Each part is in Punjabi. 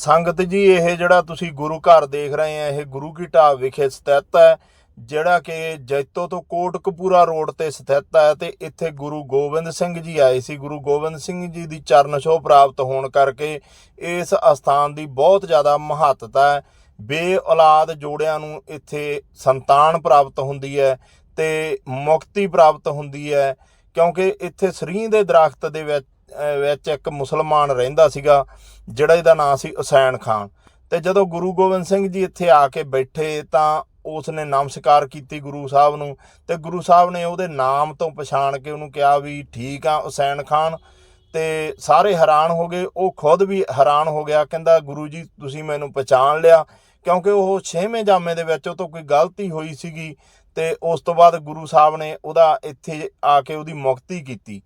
ਸੰਗਤ ਜੀ, ਇਹ ਜਿਹੜਾ ਤੁਸੀਂ ਗੁਰੂ ਘਰ ਦੇਖ ਰਹੇ ਆ, ਇਹ ਗੁਰੂ ਕੀ ਢਾਬ ਵਿਖੇ ਸਥਿਤ ਹੈ, ਜਿਹੜਾ ਕਿ ਜੈਤੋ ਤੋਂ ਕੋਟਕਪੂਰਾ ਰੋਡ ਤੇ ਸਥਿਤ ਹੈ ਤੇ ਇੱਥੇ ਗੁਰੂ ਗੋਬਿੰਦ ਸਿੰਘ ਜੀ ਆਏ ਸੀ। ਗੁਰੂ ਗੋਬਿੰਦ ਸਿੰਘ ਜੀ ਦੀ ਚਰਨ ਛੋਹ ਪ੍ਰਾਪਤ ਹੋਣ ਕਰਕੇ ਇਸ ਅਸਥਾਨ ਦੀ ਬਹੁਤ ਜ਼ਿਆਦਾ ਮਹੱਤਤਾ ਹੈ। ਬੇ ਔਲਾਦ ਜੋੜਿਆਂ ਨੂੰ ਇੱਥੇ ਸੰਤਾਨ ਪ੍ਰਾਪਤ ਹੁੰਦੀ ਹੈ ਤੇ ਮੁਕਤੀ ਪ੍ਰਾਪਤ ਹੁੰਦੀ ਹੈ, ਕਿਉਂਕਿ ਇੱਥੇ ਸਰੀਂ ਦੇ ਦਰਖਤ ਦੇ ਵਿੱਚ ਵਿੱਚ ਇੱਕ ਮੁਸਲਮਾਨ ਰਹਿੰਦਾ ਸੀਗਾ, ਜਿਹੜਾ ਇਹਦਾ ਨਾਂ ਸੀ ਹੁਸੈਨ ਖਾਨ। ਤੇ ਜਦੋਂ ਗੁਰੂ ਗੋਬਿੰਦ ਸਿੰਘ ਜੀ ਇੱਥੇ ਆ ਕੇ ਬੈਠੇ, ਤਾਂ ਉਸ ਨੇ ਨਮਸਕਾਰ ਕੀਤੀ ਗੁਰੂ ਸਾਹਿਬ ਨੂੰ। ਤੇ ਗੁਰੂ ਸਾਹਿਬ ਨੇ ਉਹਦੇ ਨਾਮ ਤੋਂ ਪਛਾਣ ਕੇ ਉਹਨੂੰ ਕਿਹਾ ਵੀ ਠੀਕ ਆ ਹੁਸੈਨ ਖਾਨ। ਤੇ ਸਾਰੇ ਹੈਰਾਨ ਹੋ ਗਏ। ਉਹ ਖੁਦ ਵੀ ਹੈਰਾਨ ਹੋ ਗਿਆ, ਕਹਿੰਦਾ, ਗੁਰੂ ਜੀ, ਤੁਸੀਂ ਮੈਨੂੰ ਪਛਾਣ ਲਿਆ। ਕਿਉਂਕਿ ਉਹ 6ਵੇਂ ਜਾਮੇ ਦੇ ਵਿੱਚ, ਉਹ ਤੋਂ ਕੋਈ ਗਲਤੀ ਹੋਈ ਸੀਗੀ। ਤੇ ਉਸ ਤੋਂ ਬਾਅਦ ਗੁਰੂ ਸਾਹਿਬ ਨੇ ਉਹਦਾ ਇੱਥੇ ਆ ਕੇ ਉਹਦੀ ਮੁਕਤੀ ਕੀਤੀ।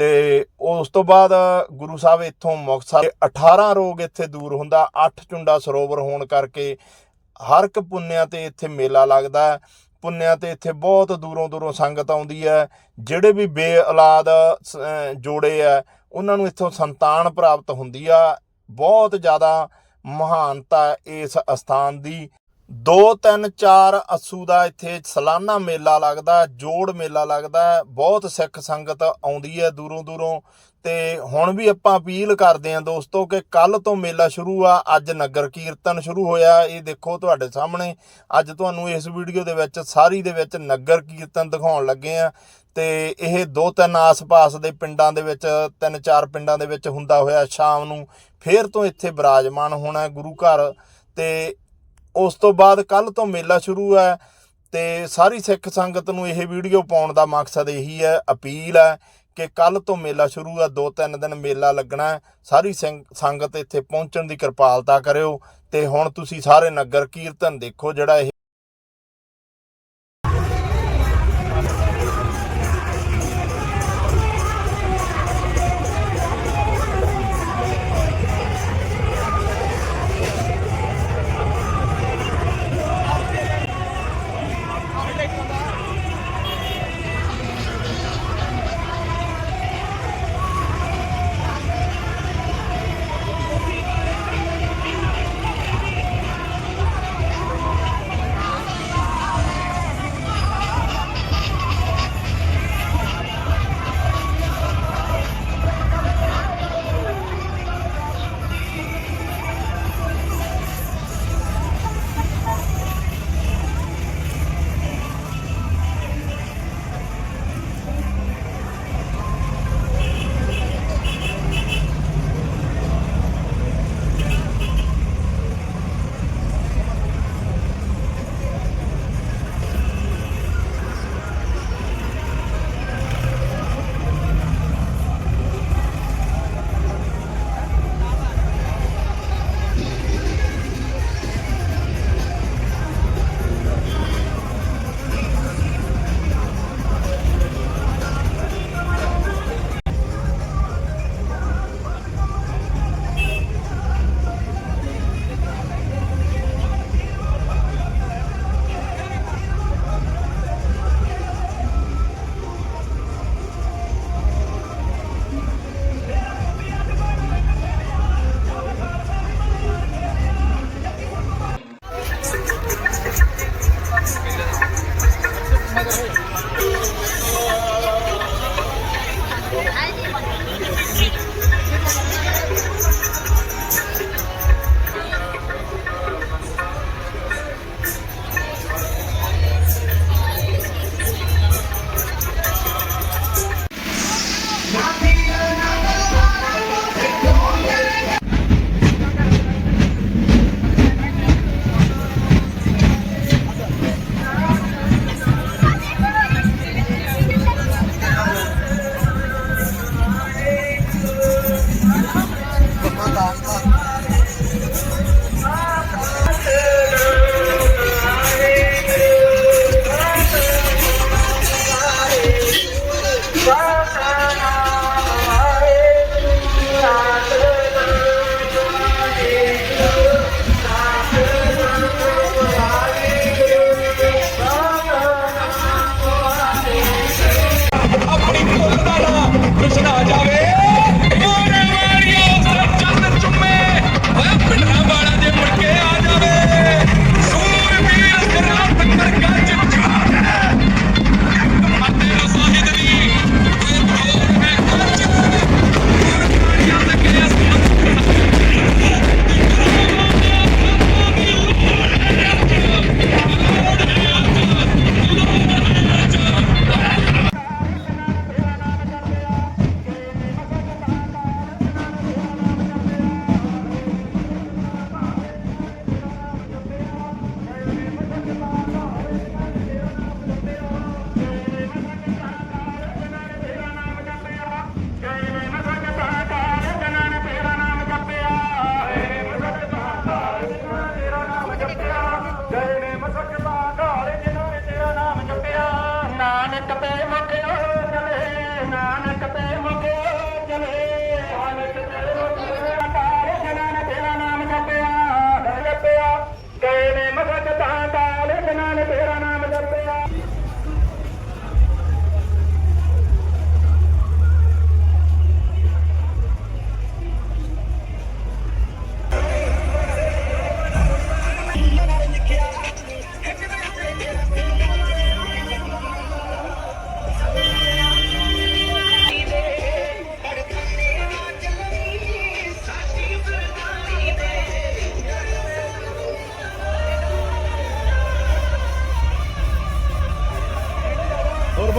ਤੇ ਉਸ ਤੋਂ ਬਾਅਦ ਗੁਰੂ ਸਾਹਿਬ ਇੱਥੋਂ ਮੁਕਤਸਰ 18 ਰੋਗ ਇੱਥੇ ਦੂਰ ਹੁੰਦਾ 8 ਚੁੰਡਾ ਸਰੋਵਰ ਹੋਣ ਕਰਕੇ ਹਰ ਇੱਕ ਪੁੰਨਿਆ ਤੇ ਇੱਥੇ ਮੇਲਾ ਲੱਗਦਾ ਹੈ। ਪੁੰਨਿਆ ਤੇ ਇੱਥੇ ਬਹੁਤ ਦੂਰੋਂ ਦੂਰੋਂ ਸੰਗਤ ਆਉਂਦੀ ਹੈ। ਜਿਹੜੇ ਵੀ ਬੇ ਔਲਾਦ ਸ- ਜੋੜੇ ਆ ਉਹਨਾਂ ਨੂੰ ਇੱਥੋਂ ਸੰਤਾਨ ਪ੍ਰਾਪਤ ਹੁੰਦੀ ਆ। ਬਹੁਤ ਜ਼ਿਆਦਾ ਮਹਾਨਤਾ ਇਸ ਅਸਥਾਨ ਦੀ। 2 3 4 ਅਸੂ ਦਾ ਇੱਥੇ ਸਾਲਾਨਾ ਮੇਲਾ ਲੱਗਦਾ, ਜੋੜ ਮੇਲਾ ਲੱਗਦਾ, ਬਹੁਤ ਸਿੱਖ ਸੰਗਤ ਆਉਂਦੀ ਹੈ ਦੂਰੋਂ ਦੂਰੋਂ। ਤੇ ਹੁਣ ਵੀ ਆਪਾਂ ਅਪੀਲ ਕਰਦੇ ਆਂ ਦੋਸਤੋ ਕਿ ਕੱਲ ਤੋਂ ਮੇਲਾ ਸ਼ੁਰੂ ਆ, ਅੱਜ ਨਗਰ ਕੀਰਤਨ ਸ਼ੁਰੂ ਹੋਇਆ, ਇਹ ਦੇਖੋ ਤੁਹਾਡੇ ਸਾਹਮਣੇ। ਅੱਜ ਤੁਹਾਨੂੰ ਇਸ ਵੀਡੀਓ ਦੇ ਵਿੱਚ, ਸਾਰੀ ਦੇ ਵਿੱਚ ਨਗਰ ਕੀਰਤਨ ਦਿਖਾਉਣ ਲੱਗੇ ਆ ਤੇ ਇਹ ਦੋ, ਤਿੰਨ ਆਸ-ਪਾਸ ਦੇ ਪਿੰਡਾਂ ਦੇ ਵਿੱਚ, ਤਿੰਨ, ਚਾਰ ਪਿੰਡਾਂ ਦੇ ਵਿੱਚ ਹੁੰਦਾ ਹੋਇਆ ਸ਼ਾਮ ਨੂੰ, ਫੇਰ ਤੋਂ ਇੱਥੇ ਬਿਰਾਜਮਾਨ ਹੋਣਾ ਗੁਰੂ ਘਰ। ਤੇ ਉਸ ਤੋਂ ਬਾਅਦ ਕੱਲ ਤੋਂ ਮੇਲਾ ਸ਼ੁਰੂ ਹੈ ਤੇ ਸਾਰੀ ਸਿੱਖ ਸੰਗਤ ਨੂੰ ਇਹ ਵੀਡੀਓ ਪਾਉਣ ਦਾ ਮਕਸਦ ਇਹੀ ਹੈ, ਅਪੀਲ ਹੈ ਕਿ ਕੱਲ ਤੋਂ ਮੇਲਾ ਸ਼ੁਰੂ ਹੈ, ਦੋ ਤਿੰਨ ਦਿਨ ਮੇਲਾ ਲੱਗਣਾ ਸਾਰੀ ਸਿੰਘ- ਸੰਗਤ ਇੱਥੇ ਪਹੁੰਚਣ ਦੀ ਕਿਰਪਾਲਤਾ ਕਰਿਓ ਤੇ ਹੁਣ ਤੁਸੀਂ ਸਾਰੇ ਨਗਰ ਕੀਰਤਨ ਦੇਖੋ ਜਿਹੜਾ ਇਹ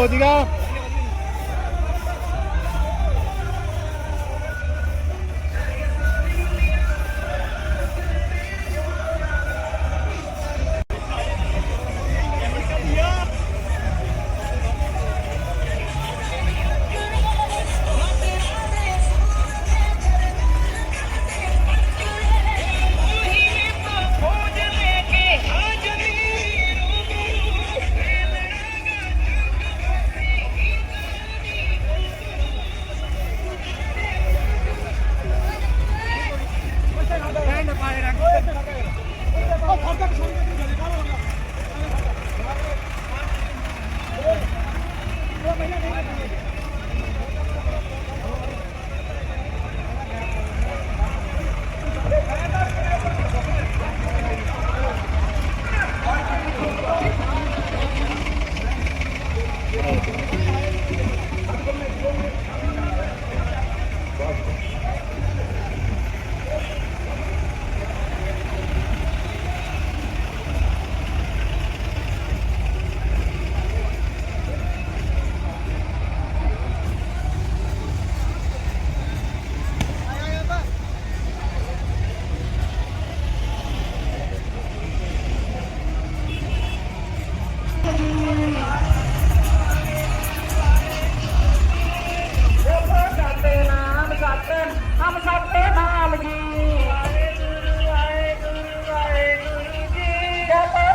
어디가?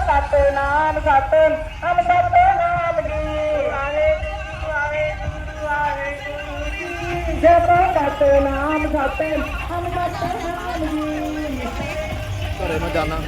ਸਤੇ ਨਾਮ ਸਤ ਹਮ ਸਤੇ ਨਾਮ ਜੀ ਵਾਹਿਗੁਰੂ ਵਾਹਿਗੁਰੂ ਵਾਹਿਗੁਰੂ ਜੀ। ਜਪੋ ਸਤੇ ਨਾਮ ਸਤ, ਹਮ ਸਤੇ ਨਾਮ ਜੀ। ਘਰੇ ਮੈਂ ਜਾਣਾ।